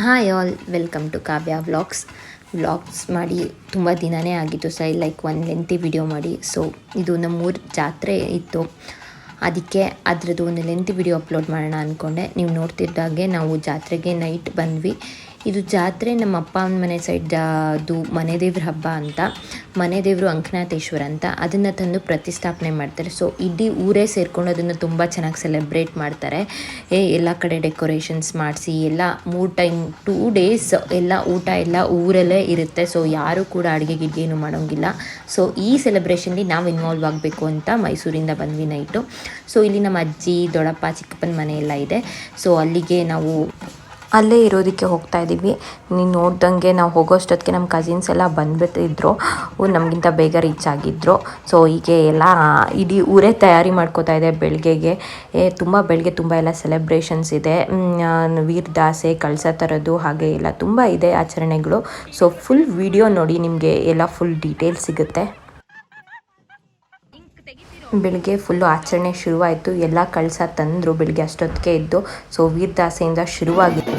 Hi all welcome to Kavya vlogs vlogs ಮಾಡಿ ತುಂಬ ದಿನವೇ ಆಗಿತ್ತು ಸೈ ಲೈಕ್ ಒನ್ ಲೆಂತಿ ವಿಡಿಯೋ ಮಾಡಿ. ಸೊ ಇದು ನಮ್ಮೂರ ಜಾತ್ರೆ ಇತ್ತು. ಅದಕ್ಕೆ ಅದರದ್ದು ಒಂದು ಲೆಂತಿ ವಿಡಿಯೋ ಅಪ್ಲೋಡ್ ಮಾಡೋಣ ಅಂದ್ಕೊಂಡೆ ನೀವು ನೋಡ್ತಿದ್ದಾಗೆ ನಾವು ಜಾತ್ರೆಗೆ ನೈಟ್ ಬಂದ್ವಿ. ಇದು ಜಾತ್ರೆ ನಮ್ಮ ಅಪ್ಪ ಅಮ್ಮನ ಮನೆ ಸೈಡ್ ಅದು ಮನೆ ದೇವ್ರ ಹಬ್ಬ ಅಂತ, ಮನೆ ದೇವರು ಅಂಕನಾಥೇಶ್ವರ ಅಂತ, ಅದನ್ನು ತಂದು ಪ್ರತಿಷ್ಠಾಪನೆ ಮಾಡ್ತಾರೆ. ಸೊ ಇಡೀ ಊರೇ ಸೇರ್ಕೊಂಡು ಅದನ್ನು ತುಂಬ ಚೆನ್ನಾಗಿ ಸೆಲೆಬ್ರೇಟ್ ಮಾಡ್ತಾರೆ. ಏ, ಎಲ್ಲ ಕಡೆ ಡೆಕೋರೇಷನ್ಸ್ ಮಾಡಿಸಿ, ಎಲ್ಲ ಮೂರು ಟೈಮ್ ಟೂ ಡೇಸ್ ಎಲ್ಲ ಊಟ, ಎಲ್ಲ ಊರಲ್ಲೇ ಇರುತ್ತೆ. ಸೊ ಯಾರೂ ಕೂಡ ಅಡುಗೆ ಗಿಡ್ಗೆ ಮಾಡೋಂಗಿಲ್ಲ. ಸೊ ಈ ಸೆಲೆಬ್ರೇಷನ್ಲಿ ನಾವು ಇನ್ವಾಲ್ವ್ ಆಗಬೇಕು ಅಂತ ಮೈಸೂರಿಂದ ಬಂದ್ವಿ ನೈಟು ಸೊ ಇಲ್ಲಿ ನಮ್ಮ ಅಜ್ಜಿ, ದೊಡ್ಡಪ್ಪ, ಚಿಕ್ಕಪ್ಪನ ಮನೆ ಎಲ್ಲ ಇದೆ. ಸೊ ಅಲ್ಲಿಗೆ ನಾವು ಅಲ್ಲೇ ಇರೋದಕ್ಕೆ ಹೋಗ್ತಾ ಇದ್ದೀವಿ. ನೀನು ನೋಡ್ದಂಗೆ ನಾವು ಹೋಗೋಷ್ಟೊತ್ತಿಗೆ ನಮ್ಮ ಕಸಿನ್ಸ್ ಎಲ್ಲ ಬಂದ್ಬಿಟ್ಟಿದ್ರು. ನಮಗಿಂತ ಬೇಗ ರೀಚ್ ಆಗಿದ್ದರು ಸೊ ಹೀಗೆ ಎಲ್ಲ ಇಡೀ ಊರೇ ತಯಾರಿ ಮಾಡ್ಕೋತಾ ಇದೆ ಬೆಳಗ್ಗೆಗೆ ತುಂಬ ಬೆಳಗ್ಗೆ ತುಂಬ ಎಲ್ಲ ಸೆಲೆಬ್ರೇಷನ್ಸ್ ಇದೆ. ವೀರದಾಸೆ ಕಳಸ ತರೋದು ಹಾಗೆ ಎಲ್ಲ ತುಂಬ ಇದೆ ಆಚರಣೆಗಳು. ಸೊ ಫುಲ್ ವಿಡಿಯೋ ನೋಡಿ ನಿಮಗೆ ಎಲ್ಲ ಫುಲ್ ಡೀಟೇಲ್ಸ್ ಸಿಗುತ್ತೆ. ಬೆಳಿಗ್ಗೆ ಫುಲ್ಲು ಆಚರಣೆ ಶುರುವಾಯಿತು. ಎಲ್ಲ ಕಳಸ ತಂದರು ಬೆಳಿಗ್ಗೆ ಅಷ್ಟೊತ್ತಿಗೆ ಇದ್ದು. ಸೊ ವೀರದಾಸೆಯಿಂದ ಶುರುವಾಗಿತ್ತು.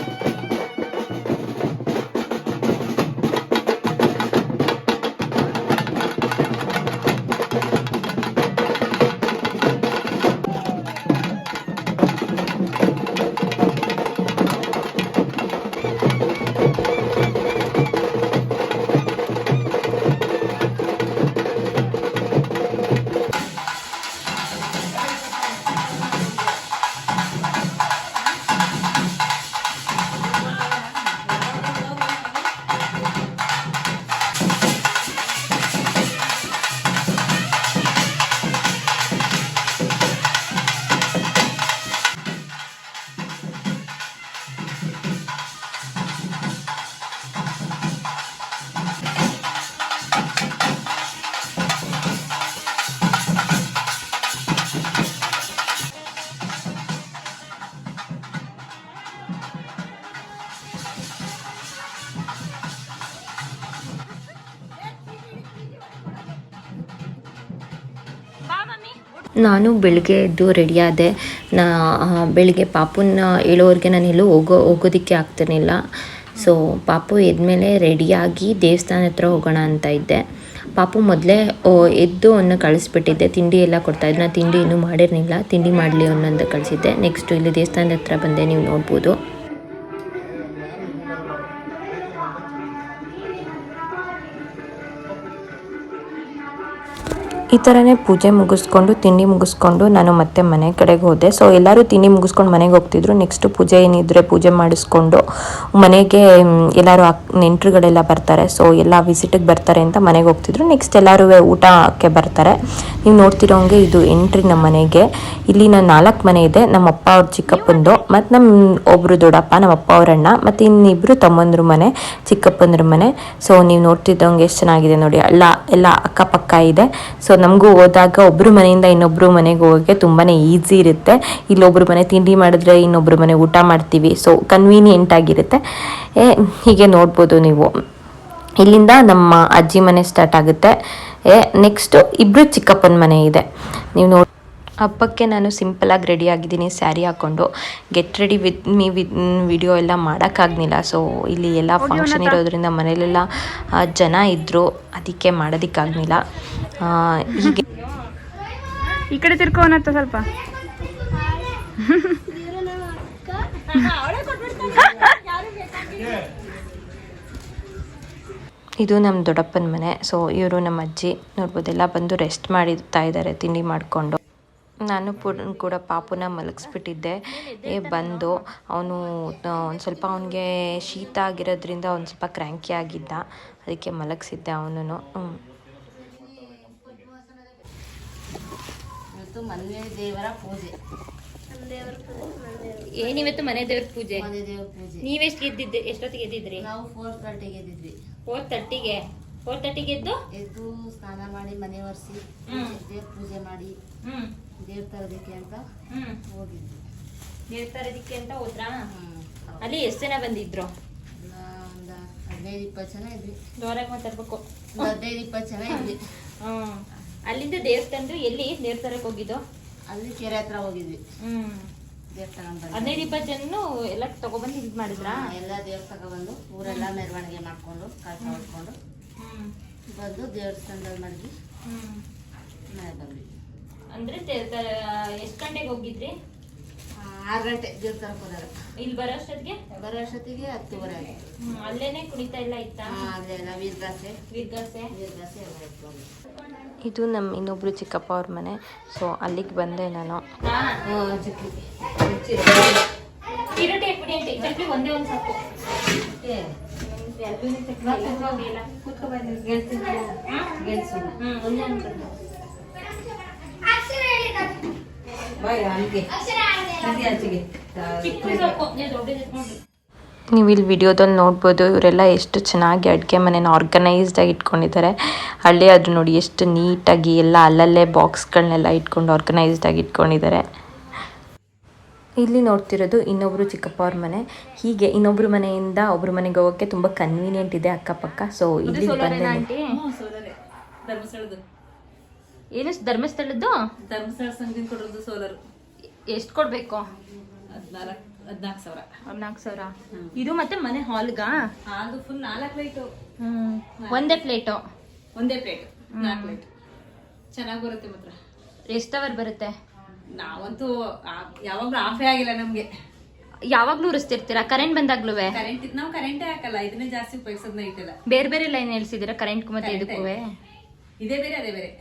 ನಾನು ಬೆಳಗ್ಗೆ ಎದ್ದು ರೆಡಿಯಾದೆ ನಾ ಬೆಳಗ್ಗೆ ಪಾಪುನ ಹೇಳೋವರೆಗೆ ನಾನು ಎಲ್ಲೂ ಹೋಗೋ, ಹೋಗೋದಕ್ಕೆ ಆಗ್ತಿರಲಿಲ್ಲ ಸೊ ಪಾಪು ಎದ್ಮೇಲೆ ರೆಡಿಯಾಗಿ ದೇವಸ್ಥಾನ ಹತ್ರ ಹೋಗೋಣ ಅಂತ ಇದ್ದೆ. ಪಾಪು ಮೊದಲೇ ಎದ್ದು ಅವನ್ನ ಕಳಿಸ್ಬಿಟ್ಟಿದ್ದೆ. ತಿಂಡಿ ಎಲ್ಲ ಕೊಡ್ತಾಯಿದ್ರು ನಾನು ತಿಂಡಿ ಇನ್ನೂ ಮಾಡಿರಲಿಲ್ಲ. ತಿಂಡಿ ಮಾಡಲಿ ಅವನಂತ ಕಳಿಸಿದ್ದೆ. ನೆಕ್ಸ್ಟು ಇಲ್ಲಿ ದೇವಸ್ಥಾನದ ಹತ್ರ ಬಂದೆ, ನೀವು ನೋಡ್ಬೋದು. ಈ ಥರನೇ ಪೂಜೆ ಮುಗಿಸ್ಕೊಂಡು, ತಿಂಡಿ ಮುಗಿಸ್ಕೊಂಡು ನಾನು ಮತ್ತೆ ಮನೆ ಕಡೆಗೆ ಹೋದೆ. ಸೊ ಎಲ್ಲರೂ ತಿಂಡಿ ಮುಗಿಸ್ಕೊಂಡು ಮನೆಗೆ ಹೋಗ್ತಿದ್ರು. ನೆಕ್ಸ್ಟ್ ಪೂಜೆ ಏನಿದ್ರೆ ಪೂಜೆ ಮಾಡಿಸ್ಕೊಂಡು ಮನೆಗೆ ಎಲ್ಲರೂ ನೆಂಟರುಗಳೆಲ್ಲ ಬರ್ತಾರೆ. ಸೊ ಎಲ್ಲ ವಿಸಿಟಿಗೆ ಬರ್ತಾರೆ ಅಂತ ಮನೆಗೆ ಹೋಗ್ತಿದ್ರು. ನೆಕ್ಸ್ಟ್ ಎಲ್ಲರೂ ಊಟಕ್ಕೆ ಬರ್ತಾರೆ. ನೀವು ನೋಡ್ತಿರೋಂಗೆ ಇದು ಎಂಟ್ರಿ ನಮ್ಮ ಮನೆಗೆ. ಇಲ್ಲಿ ನಾನು ನಾಲ್ಕು ಮನೆ ಇದೆ. ನಮ್ಮ ಅಪ್ಪ ಅವ್ರ ಚಿಕ್ಕಪ್ಪಂದು, ಮತ್ತು ನಮ್ಮ ಒಬ್ಬರು ದೊಡ್ಡಪ್ಪ ನಮ್ಮ ಅಪ್ಪ ಅವ್ರ ಅಣ್ಣ, ಮತ್ತು ಇನ್ನಿಬ್ಬರು ತಮ್ಮಂದ್ರ ಮನೆ, ಚಿಕ್ಕಪ್ಪಂದ್ರ ಮನೆ. ಸೊ ನೀವು ನೋಡ್ತಿದ್ದಂಗೆ ಎಷ್ಟು ಚೆನ್ನಾಗಿದೆ ನೋಡಿ. ಎಲ್ಲ ಎಲ್ಲ ಅಕ್ಕಪಕ್ಕ ಇದೆ. ಸೊ ನಮಗೂ ಹೋದಾಗ ಒಬ್ಬರು ಮನೆಯಿಂದ ಇನ್ನೊಬ್ಬರು ಮನೆಗೆ ಹೋಗೋಕ್ಕೆ ತುಂಬಾ ಈಸಿ ಇರುತ್ತೆ. ಇಲ್ಲೊಬ್ರು ಮನೆ ತಿಂಡಿ ಮಾಡಿದ್ರೆ ಇನ್ನೊಬ್ಬರು ಮನೆ ಊಟ ಮಾಡ್ತೀವಿ. ಸೊ ಕನ್ವೀನಿಯೆಂಟ್ ಆಗಿರುತ್ತೆ. ಏ, ಹೀಗೆ ನೋಡ್ಬೋದು ನೀವು. ಇಲ್ಲಿಂದ ನಮ್ಮ ಅಜ್ಜಿ ಮನೆ ಸ್ಟಾರ್ಟ್ ಆಗುತ್ತೆ. ಏ ನೆಕ್ಸ್ಟು ಇಬ್ಬರು ಚಿಕ್ಕಪ್ಪನ ಮನೆ ಇದೆ. ನೀವು ಹಬ್ಬಕ್ಕೆ ನಾನು ಸಿಂಪಲಾಗಿ ರೆಡಿ ಆಗಿದ್ದೀನಿ ಸ್ಯಾರಿ ಹಾಕ್ಕೊಂಡು get ready with me with video ಎಲ್ಲ ಮಾಡೋಕ್ಕಾಗಲಿಲ್ಲ ಸೊ ಇಲ್ಲಿ ಎಲ್ಲ ಫಂಕ್ಷನ್ ಇರೋದ್ರಿಂದ ಮನೇಲೆಲ್ಲ ಜನ ಇದ್ದರು ಅದಕ್ಕೆ ಮಾಡೋದಕ್ಕಾಗಲಿಲ್ಲ ಹೀಗೆ. ಈ ಕಡೆ ತಿರ್ಕೋನತ್ತ ಸ್ವಲ್ಪ? ಇದು ನಮ್ಮ ದೊಡ್ಡಪ್ಪನ ಮನೆ. ಸೊ ಇವರು ನಮ್ಮ ಅಜ್ಜಿ ನೋಡ್ಬೋದು ಎಲ್ಲ ಬಂದು ರೆಸ್ಟ್ ಮಾಡಿರ್ತಾ ಇದ್ದಾರೆ ತಿಂಡಿ ಮಾಡಿಕೊಂಡು. ನಾನು ಕೂಡ ಪಾಪುನ ಮಲಗಿಸ್ಬಿಟ್ಟಿದ್ದೆ. ಏ ಬಂದು ಅವನು ಒಂದು ಸ್ವಲ್ಪ ಅವನಿಗೆ ಶೀತ ಆಗಿರೋದ್ರಿಂದ ಒಂದು ಸ್ವಲ್ಪ ಕ್ರ್ಯಾಂಕಿ ಆಗಿದ್ದ. ಅದಕ್ಕೆ ಮಲಗಿಸಿದ್ದೆ ಅವನು ಇವತ್ತು ಮನೆ ದೇವರ ಪೂಜೆ. ಏನಿವತ್ತು ಮನೆ ದೇವ್ರ ಪೂಜೆ? ಮನೆ ದೇವರ ಪೂಜೆ. ನೀವೆಷ್ಟು ಗೆದ್ದಿದ್ದೆ ಎಷ್ಟೊತ್ತಿಗೆ ಗೆದ್ದಿದ್ರಿ? ನಾವು ಫೋರ್ ತರ್ಟಿಗೆ ಗೆದ್ದಿದ್ವಿ. ಫೋರ್ ತರ್ಟಿಗೆ ಫೋರ್ ತರ್ಟಿಗೆ ಎದ್ದು ಎದ್ದು ಸ್ನಾನ ಮಾಡಿ ಮನೆ ಒರೆಸಿ ದೇವ್ರ ಪೂಜೆ ಮಾಡಿ. ದೇವ್ರ ತರೋದಕ್ಕೆ ಅಂತ ಹ್ಮ್. ಹೋಗಿದ್ವಿ. ದೇವ್ರ ತರೋದಕ್ಕೆ ಅಂತ ಹೋದ್ರಾ? ಹ್ಮ್. ಅಲ್ಲಿ ಎಷ್ಟು ಜನ ಬಂದಿದ್ರು? ಒಂದು ಹದಿನೈದು ಇಪ್ಪತ್ತು ಜನ ಇದ್ವಿ. ಜೋರಾಗಿ ಮಾತಾಡ್ಬೇಕು. ಒಂದು ಹದಿನೈದು ಇಪ್ಪತ್ತು ಜನ ಇದ್ವಿ. ಹ್ಮ್. ಅಲ್ಲಿಂದ ದೇವ್ರ ತಂದು ಎಲ್ಲಿ ದೇವ್ರ ತರಕ್ ಹೋಗಿದ್ದು? ಅಲ್ಲಿ ಕೆರೆ ಹತ್ರ ಹೋಗಿದ್ವಿ. ಹ್ಮ್. ಹದಿನೈದು ಇಪ್ಪತ್ತು ಜನ ಎಲ್ಲ ತಗೊಬಂದು ಇದು ಮಾಡಿದ್ರಾ? ಎಲ್ಲ ದೇವಸ್ಥಾನ ಬಂದು ಊರೆಲ್ಲ ಮೆರವಣಿಗೆ ಮಾಡ್ಕೊಂಡು ಕಾಯ್ತಾ ಹೊಡ್ಕೊಂಡು ಬಂದು ದೇವಸ್ಥಾನದಲ್ಲಿ ಮಡಗಿ ಮನೆ ಬಂದ್ವಿ. ಅಂದ್ರೆ ಎಷ್ಟು ಗಂಟೆಗೆ ಹೋಗಿದ್ರಿ? ಆರ್ ಗಂಟೆ ದೇವಸ್ಥಾನಕ್ಕೆ ಹೋದಾಗ ಇಲ್ಲಿ ಬರೋ ಅಷ್ಟೊತ್ತಿಗೆ? ಬರೋ ಅಷ್ಟೊತ್ತಿಗೆ ಹತ್ತುವರೆ ಕುಡಿತಾ ಅಲ್ಲೇನೆ ಕುಡಿತಾ ಎಲ್ಲ ಇತ್ತಾ? ವೀರಗಾಸೆ. ವೀರಗಾಸೆ? ಎಲ್ಲ ಇತ್ತು ಅಲ್ಲಿ. ಇದು ನಮ್ಮ ಇನ್ನೊಬ್ರು ಚಿಕ್ಕಪ್ಪ ಅವ್ರ ಮನೆ. ಸೊ ಅಲ್ಲಿಗೆ ಬಂದೆ ನಾನು. ಹ್ಞೂ ಪುಡಿ ಅಂತ. ಒಂದೇ ಒಂದು ಸಾಕು. ಒಂದೇ ಒಂದು ಬಾಯ್ ಆಚೆಗೆ ನೀವು ಇಲ್ಲಿ ವಿಡಿಯೋದಲ್ಲಿ ನೋಡ್ಬೋದು ಇವರೆಲ್ಲ ಎಷ್ಟು ಚೆನ್ನಾಗಿ ಅಡುಗೆ ಮನೇನ ಆರ್ಗನೈಸ್ಡಾಗಿ ಇಟ್ಕೊಂಡಿದ್ದಾರೆ. ಹಳ್ಳಿ ಆದರೂ ನೋಡಿ ಎಷ್ಟು ನೀಟಾಗಿ ಎಲ್ಲ ಅಲ್ಲಲ್ಲೇ ಬಾಕ್ಸ್ಗಳನ್ನೆಲ್ಲ ಇಟ್ಕೊಂಡು ಆರ್ಗನೈಸ್ಡಾಗಿ ಇಟ್ಕೊಂಡಿದ್ದಾರೆ. ಇಲ್ಲಿ ನೋಡ್ತಿರೋದು ಇನ್ನೊಬ್ಬರು ಚಿಕ್ಕಪ್ಪ ಅವ್ರ ಮನೆ. ಹೀಗೆ ಇನ್ನೊಬ್ಬರು ಮನೆಯಿಂದ ಒಬ್ಬರು ಮನೆಗೆ ಹೋಗೋಕ್ಕೆ ತುಂಬ ಕನ್ವೀನಿಯೆಂಟ್ ಇದೆ ಅಕ್ಕಪಕ್ಕ. ಸೊ ಇಲ್ಲಿ ಬಂದ ಏನು ಧರ್ಮಸ್ಥಳದ್ದು? ಧರ್ಮಸ್ಥಳ ಸಂಘದಿಂದ ಕೊಡೋದು ಸೋಲಾರ್. ಎಷ್ಟು ಕೊಡ್ಬೇಕು? ಹದಿನಾಲ್ಕು ಹದಿನಾಲ್ಕು ಸಾವಿರ. ಹದಿನಾಲ್ಕು ಸಾವಿರ. ಇದು ಮತ್ತೆ ಮನೆ ಹಾಲ್ಗಾ? ಹಾಲ್ದು ಫುಲ್ ನಾಲ್ಕು ಪ್ಲೇಟು ಒಂದೇ ಪ್ಲೇಟು? ಒಂದೇ ಪ್ಲೇಟ್. ನಾಲ್ಕು ಪ್ಲೇಟ್. ಚೆನ್ನಾಗಿ ಬರುತ್ತೆ ಮಾತ್ರ. ಎಷ್ಟು ಅವರ್ ಬರುತ್ತೆ? ನಾವಂತೂ ಯಾವಾಗಲೂ ಆಫೇ ಆಗಿಲ್ಲ ನಮಗೆ. ಯಾವಾಗ್ಲೂ ಉರಿಸ್ತಿರ್ತೀರಾ? ಕರೆಂಟ್ ಬಂದಾಗ್ಲೂ ಕರೆಂಟ್ ನಾವು ಕರೆಂಟೇ ಹಾಕಲ್ಲ. ಇದನ್ನೇ ಜಾಸ್ತಿ ಉಪಯೋಗಿಸೋದ್ ನೈಟ್ ಬೇರೆ ಬೇರೆ ಲೈನ್ ಹೇಳ್ಸಿದ್ದೀರಾ? ಕರೆಂಟ್ ಮತ್ತೆ ಇದಕ್ಕೂ ಇದೇ ಬೇರೆ ಅದೇ ಬೇರೆ.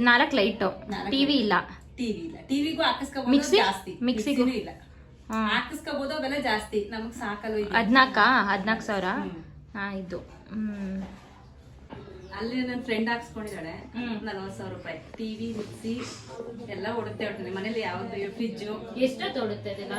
ನಾಲ್ಕು ಲೈಟ್ ಟಿವಿ ಇಲ್ಲ. ಟಿವಿ ಇಲ್ಲ. ಟಿವಿಗೂ ಹಾಕಿಸ್ಕೋಬಹುದು ಮಿಕ್ಸಿ? ಜಾಸ್ತಿ. ಮಿಕ್ಸಿಗೂ? ಇಲ್ಲ. ಹಾಕಿಸ್ಕೋಬಹುದು ಅವೆಲ್ಲ ಜಾಸ್ತಿ. ನಮಗ್ ಸಾಕಲ್ಲ ಹದಿನಾಲ್ಕು? ಹದ್ನಾಲ್ಕು ಸಾವಿರ? ಹಾ ಇದು. ಹ್ಮ್. ಅಲ್ಲಿ ನನ್ನ ಫ್ರೆಂಡ್ ಹಾಕ್ಸ್ಕೊಂಡಿದ್ದಾಳೆ. ನಲ್ವತ್ತು ಸಾವಿರ ರೂಪಾಯಿ. ಟಿವಿ ಮಿಕ್ಸಿ ಎಲ್ಲ ಓಡುತ್ತೆ ಒಟ್ಟಿನ ಮನೇಲಿ ಯಾವ್ದು? ಫ್ರಿಜ್ ಎಷ್ಟು ಓಡುತ್ತೆ ಅದೆಲ್ಲ?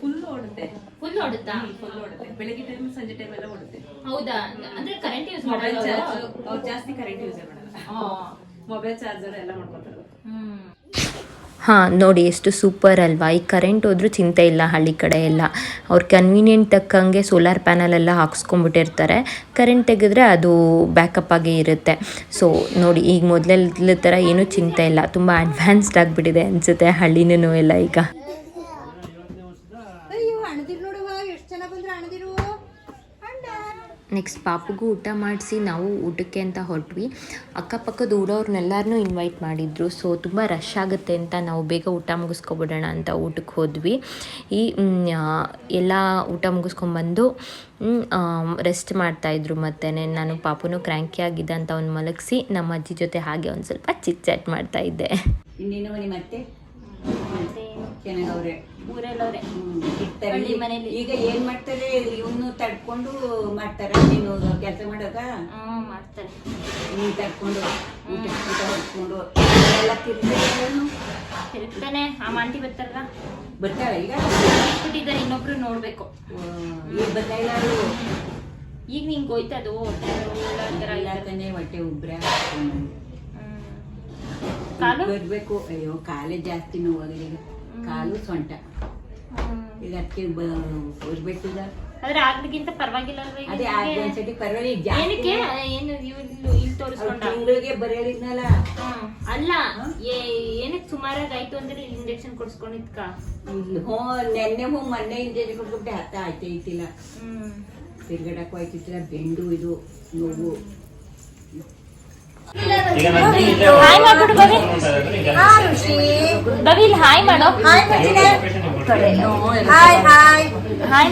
ಫುಲ್ ಓಡುತ್ತೆ. ಫುಲ್ ಓಡುತ್ತಾ? ಫುಲ್ ಓಡುತ್ತೆ. ಬೆಳಿಗ್ಗೆ ಟೈಮ್ ಸಂಜೆ ಟೈಮ್ ಎಲ್ಲ ಓಡುತ್ತೆ. ಹೌದಾ? ಅಂದ್ರೆ ಕರೆಂಟ್ ಯೂಸ್ ಮೊಬೈಲ್ ಮಾಡಲ್ಲ ಜಾಸ್ತಿ ಕರೆಂಟ್ ಯೂಸ್ ಮಾಡಲ್ಲ. ಮೊಬೈಲ್ ಚಾರ್ಜರ್ ಎಲ್ಲ ಮಾಡ್ಕೊತಾರೆ ಹಾಂ, ನೋಡಿ, ಎಷ್ಟು ಸೂಪರ್ ಅಲ್ವಾ? ಈ ಕರೆಂಟ್ ಹೋದ್ರೂ ಚಿಂತೆ ಇಲ್ಲ ಹಳ್ಳಿ ಕಡೆ ಎಲ್ಲ. ಅವ್ರು ಕನ್ವೀನಿಯಂಟ್ ತಕ್ಕಂಗೆ ಸೋಲಾರ್ ಪ್ಯಾನಲ್ ಎಲ್ಲ ಹಾಕ್ಸ್ಕೊಂಡ್ಬಿಟ್ಟಿರ್ತಾರೆ. ಕರೆಂಟ್ ತೆಗೆದ್ರೆ ಅದು ಬ್ಯಾಕಪ್ ಆಗೇ ಇರುತ್ತೆ. ಸೊ ನೋಡಿ, ಈಗ ಮೊದಲೆಲ್ಲ ಥರ ಏನೂ ಚಿಂತೆ ಇಲ್ಲ. ತುಂಬ ಅಡ್ವಾನ್ಸ್ಡ್ ಆಗಿಬಿಟ್ಟಿದೆ ಅನಿಸುತ್ತೆ ಹಳ್ಳಿನೂ ಎಲ್ಲ ಈಗ. ನೆಕ್ಸ್ಟ್ ಪಾಪುಗೂ ಊಟ ಮಾಡಿಸಿ ನಾವು ಊಟಕ್ಕೆ ಅಂತ ಹೊರಟ್ವಿ. ಅಕ್ಕಪಕ್ಕದ ಊರವ್ರನ್ನೆಲ್ಲರನ್ನೂ ಇನ್ವೈಟ್ ಮಾಡಿದ್ರು. ಸೊ ತುಂಬ ರಶ್ ಆಗುತ್ತೆ ಅಂತ ನಾವು ಬೇಗ ಊಟ ಮುಗಿಸ್ಕೊಬಿಡೋಣ ಅಂತ ಊಟಕ್ಕೆ ಹೋದ್ವಿ. ಈ ಎಲ್ಲ ಊಟ ಮುಗಿಸ್ಕೊಂಬಂದು ರೆಸ್ಟ್ ಮಾಡ್ತಾಯಿದ್ರು ಮತ್ತು ನಾನು ಪಾಪುನು ಕ್ರ್ಯಾಂಕಿ ಆಗಿದ್ದ ಅಂತ ಅವ್ನು ಮಲಗಿಸಿ ನಮ್ಮ ಅಜ್ಜಿ ಜೊತೆ ಹಾಗೆ ಒಂದು ಸ್ವಲ್ಪ ಚಿಟ್ ಚಾಟ್ ಮಾಡ್ತಾ ಚೆನ್ನಾಗವ್ರೆ ಊರಲ್ಲವ್ರೆ. ಹಳ್ಳಿ ಮನೇಲಿ. ಈಗ ಏನ್ ಮಾಡ್ತಾರೆ? ಇವನು ತಡ್ಕೊಂಡು ಮಾಡ್ತಾರ? ನೀನು ಕೆಲಸ ಮಾಡಾಗ ಹ್ಮ್ ಮಾಡ್ತಾರೆ. ನೀನ್ ತಡ್ಕೊಂಡು ಊಟ ಊಟ ಹೊಡ್ಕೊಂಡು ಎಲ್ಲ ತಿರ್ಗಿ ತಿರುಗ್ತಾನೆ. ಆ ಮಾಂಟಿ ಬರ್ತಾರಲ್ಲ? ಬರ್ತಾರ ಈಗ? ಬಿಟ್ಟಿದ್ದಾರೆ ಇನ್ನೊಬ್ರು ನೋಡ್ಬೇಕು. ಈಗ ಬರ್ತಾ ಇಲ್ಲ ಅವ್ರು. ಈಗ ನಿಂಗೆ ಹೋಯ್ತದು ಹೊಟ್ಟೆ ಹೊಟ್ಟೆ ಉಬ್ರ. ಕಾಲು? ಬರ್ಬೇಕು. ಅಯ್ಯೋ ಕಾಲೇ ಜಾಸ್ತಿ ನೋವಾಗಲಿ ಈಗ. ಕಾಲು ಸೊಂಟ. ಈಗ ಅದಕ್ಕೆ ಈಗ ಆದ್ರೆ ಆಗ್ಲಿಕ್ಕಿಂತ ಪರವಾಗಿಲ್ಲ ಅದೇ? ಆಗ ಒಂದ್ಸತಿ ಪರವಾಗಿಲ್ಲ ಏನಕ್ಕೆ? ಏನು ಇಲ್ಲಿ ಇಲ್ಲಿ ತೋರಿಸ್ಕೊಂಡ? ತಿಂಗಳಿಗೆ ಬರೆಯಲಿದ್ನಲ್ಲ. ಅಲ್ಲ ಏ- ಏನಕ್ಕೆ ಸುಮಾರಾಗಿ ಆಯ್ತು ಅಂದ್ರೆ ಇಂಜೆಕ್ಷನ್ ಕೊಡ್ಸ್ಕೊಂಡಿದ್ಕ? ಹೋ ನೆನ್ನೆ ಹೋ ಮೊನ್ನೆ ಇಂಜೆಕ್ಷನ್ ಕೊಟ್ಬಿಟ್ಟೆ ಹತ್ತ ಆಯ್ತಾ ಇತ್ತಿಲ್ಲ ತಿರ್ಗಡಕ್ಕೂ ಆಯ್ತಿತ್ತಿಲ್ಲ ಬೆಂಡು ಇದು ನೋವು. ಹಾಯ್ ಮಾಡ್ಬಿಡು ಬವಿ ಬವಿ ಇಲ್ಲಿ ಹಾಯ್ ಮಾಡೋ ಹಾಯ್ ಹಾಯ್ ಹಾಯ್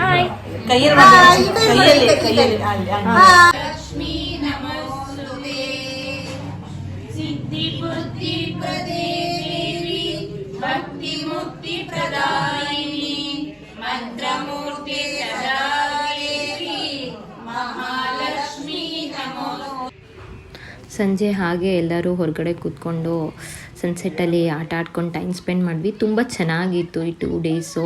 ಹಾಯ್ ಸಿದ್ಧಿ ಸಂಜೆ ಹಾಗೆ ಎಲ್ಲರೂ ಹೊರಗಡೆ ಕೂತ್ಕೊಂಡು ಸನ್ಸೆಟ್ಟಲ್ಲಿ ಆಟ ಆಡ್ಕೊಂಡು ಟೈಮ್ ಸ್ಪೆಂಡ್ ಮಾಡಿದ್ವಿ. ತುಂಬ ಚೆನ್ನಾಗಿತ್ತು ಈ ಟೂ ಡೇಸು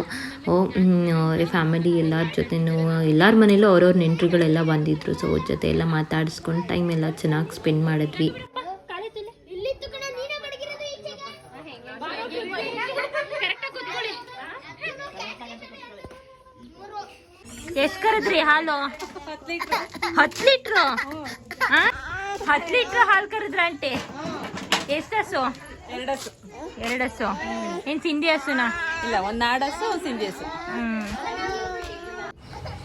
ಫ್ಯಾಮಿಲಿ ಎಲ್ಲರ ಜೊತೆನೂ, ಎಲ್ಲರ ಮನೇಲೂ ಅವ್ರವ್ರ ನೆಂಟರುಗಳೆಲ್ಲ ಬಂದಿದ್ರು. ಸೊ ಅವ್ರ ಜೊತೆ ಎಲ್ಲ ಮಾತಾಡಿಸ್ಕೊಂಡು ಟೈಮ್ ಎಲ್ಲ ಚೆನ್ನಾಗಿ ಸ್ಪೆಂಡ್ ಮಾಡಿದ್ವಿ. ಎಷ್ಟು ಕರೆದ್ರಿ ಹಾಲು? ಹತ್ತು ಲೀಟ್ರು? ಹತ್ತು ಲೀಟರ್ ಹಾಲು ಕರೆದ್ರ ಅಂಟೆ ಎಷ್ಟು ಹಸು ಎರಡು ಹಸು ಏನ್ ಸಿಂಧಿ ಹಸುನಾ? ಇಲ್ಲ ಒಂದು ನಾಡಸು ಸಿಂಧಿ ಹಸು.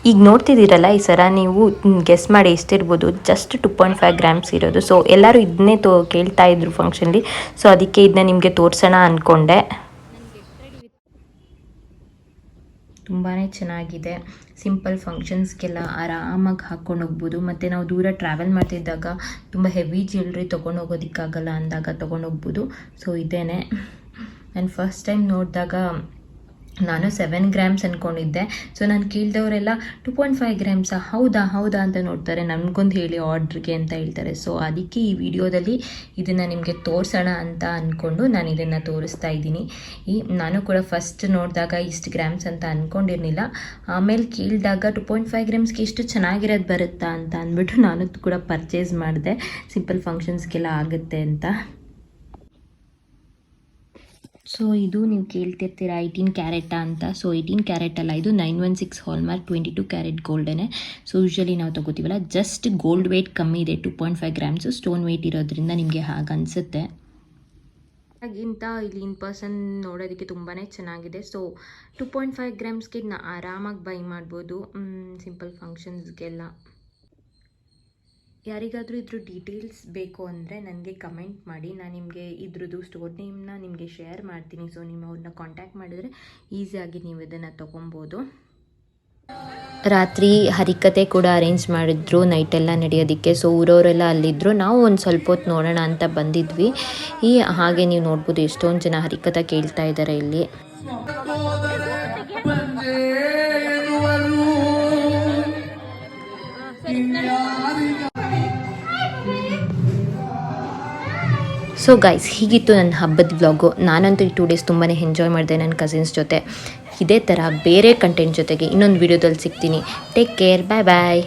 ಈಗ ನೋಡ್ತಿದ್ದೀರಲ್ಲ ಈ ಸರ ನೀವು ಗೆಸ್ ಮಾಡಿ ಎಷ್ಟಿರ್ಬೋದು? Just two point five grams ಇರೋದು. ಸೊ ಎಲ್ಲರೂ ಇದನ್ನೇ ತೋ ಕೇಳ್ತಾ ಇದ್ರು ಫಂಕ್ಷನ್ಲಿ ಸೊ ಅದಕ್ಕೆ ಇದನ್ನ ನಿಮಗೆ ತೋರಿಸೋಣ ಅಂದ್ಕೊಂಡೆ ತುಂಬಾ ಚೆನ್ನಾಗಿದೆ. ಸಿಂಪಲ್ ಫಂಕ್ಷನ್ಸ್ಗೆಲ್ಲ ಆರಾಮಾಗಿ ಹಾಕ್ಕೊಂಡು ಹೋಗ್ಬೋದು. ಮತ್ತು ನಾವು ದೂರ ಟ್ರಾವೆಲ್ ಮಾಡ್ತಿದ್ದಾಗ ತುಂಬ ಹೆವಿ ಜ್ಯುವೆಲ್ರಿ ತೊಗೊಂಡು ಹೋಗೋದಕ್ಕಾಗಲ್ಲ ಅಂದಾಗ ತೊಗೊಂಡು ಹೋಗ್ಬೋದು. ಸೊ ಇದೇನೆ. ನಾನು ಫಸ್ಟ್ ಟೈಮ್ ನೋಡಿದಾಗ ನಾನು ಸೆವೆನ್ ಗ್ರಾಮ್ಸ್ ಅಂದ್ಕೊಂಡಿದ್ದೆ ಸೊ ನಾನು ಕೇಳಿದವರೆಲ್ಲ ಟು ಪಾಯಿಂಟ್ ಫೈವ್ ಗ್ರಾಮ್ಸಾ ಹೌದಾ? ಹೌದಾ ಅಂತ ನೋಡ್ತಾರೆ. ನಮಗೊಂದು ಹೇಳಿ ಆರ್ಡ್ರಿಗೆ ಅಂತ ಹೇಳ್ತಾರೆ. ಸೊ ಅದಕ್ಕೆ ಈ ವಿಡಿಯೋದಲ್ಲಿ ಇದನ್ನು ನಿಮಗೆ ತೋರಿಸೋಣ ಅಂತ ಅಂದ್ಕೊಂಡು ನಾನು ಇದನ್ನು ತೋರಿಸ್ತಾ ಇದ್ದೀನಿ. ಈ ನಾನು ಕೂಡ ಫಸ್ಟ್ ನೋಡಿದಾಗ ಇಷ್ಟು ಗ್ರಾಮ್ಸ್ ಅಂತ ಅಂದ್ಕೊಂಡಿರಲಿಲ್ಲ ಆಮೇಲೆ ಕೇಳಿದಾಗ ಟು ಪಾಯಿಂಟ್ ಫೈವ್ ಗ್ರಾಮ್ಸ್ಗೆ ಎಷ್ಟು ಚೆನ್ನಾಗಿರೋದು ಬರುತ್ತಾ ಅಂತ ಅಂದ್ಬಿಟ್ಟು ನಾನು ಕೂಡ ಪರ್ಚೇಸ್ ಮಾಡಿದೆ. ಸಿಂಪಲ್ ಫಂಕ್ಷನ್ಸ್ಗೆಲ್ಲ ಆಗುತ್ತೆ ಅಂತ. ಸೊ ಇದು ನೀವು ಕೇಳ್ತಿರ್ತೀರ ಏಯ್ಟೀನ್ ಕ್ಯಾರೆಟಾ ಅಂತ. ಸೊ ಏಯ್ಟೀನ್ ಕ್ಯಾರೆಟ್ ಅಲ್ಲ, ಇದು nine one six hallmark twenty two carat ಗೋಲ್ಡನೇ so usually ನಾವು ತೊಗೋತೀವಲ್ಲ ಜಸ್ಟ್ ಗೋಲ್ಡ್ ವೇಟ್ ಕಮ್ಮಿ ಇದೆ two point five grams stone weight ಇರೋದ್ರಿಂದ ನಿಮಗೆ ಹಾಗೆ ಅನಿಸುತ್ತೆ. ಗಿಂತ ಇಲ್ಲಿ ಇನ್ ಪರ್ಸನ್ ನೋಡೋದಕ್ಕೆ ತುಂಬಾ ಚೆನ್ನಾಗಿದೆ. ಸೊ ಟು ಪಾಯಿಂಟ್ ಫೈವ್ ಗ್ರಾಮ್ಸ್ಗೆ ಇದನ್ನ ಆರಾಮಾಗಿ ಬೈ ಮಾಡ್ಬೋದು. ಸಿಂಪಲ್ ಫಂಕ್ಷನ್ಸ್ಗೆಲ್ಲ ಯಾರಿಗಾದರೂ ಇದ್ರ ಡೀಟೇಲ್ಸ್ ಬೇಕು ಅಂದರೆ ನನಗೆ ಕಮೆಂಟ್ ಮಾಡಿ. ನಾನು ನಿಮಗೆ ಇದ್ರದ್ದು ಸ್ಟೋರ್ ನೇಮ್ನ ನಿಮಗೆ ಶೇರ್ ಮಾಡ್ತೀನಿ. ಸೊ ನೀವು ಅವ್ರನ್ನ ಕಾಂಟ್ಯಾಕ್ಟ್ ಮಾಡಿದರೆ ಈಸಿಯಾಗಿ ನೀವು ಇದನ್ನು ತೊಗೊಬೋದು. ರಾತ್ರಿ ಹರಿಕತೆ ಕೂಡ ಅರೇಂಜ್ ಮಾಡಿದ್ರು. ನೈಟೆಲ್ಲ ನಡೆಯೋದಕ್ಕೆ. ಸೊ ಊರವರೆಲ್ಲ ಅಲ್ಲಿದ್ದರು ನಾವು ಒಂದು ಸ್ವಲ್ಪ ಹೊತ್ತು ನೋಡೋಣ ಅಂತ ಬಂದಿದ್ವಿ. ಈ ಹಾಗೆ ನೀವು ನೋಡ್ಬೋದು ಎಷ್ಟೊಂದು ಜನ ಹರಿಕತೆ ಕೇಳ್ತಾ ಇದ್ದಾರೆ ಇಲ್ಲಿ. ಸೊ ಗೈಸ್ ಹೀಗಿತ್ತು ನನ್ನ ಹಬ್ಬದ ವ್ಲಾಗು ನಾನಂತೂ ಈ ಟೂ ಡೇಸ್ ತುಂಬಾ ಎಂಜಾಯ್ ಮಾಡಿದೆ ನನ್ನ ಕಸಿನ್ಸ್ ಜೊತೆ. ಇದೇ ಥರ ಬೇರೆ ಕಂಟೆಂಟ್ ಜೊತೆಗೆ ಇನ್ನೊಂದು ವೀಡಿಯೋದಲ್ಲಿ ಸಿಗ್ತೀನಿ. ಟೇಕ್ ಕೇರ್ ಬಾಯ್ ಬಾಯ್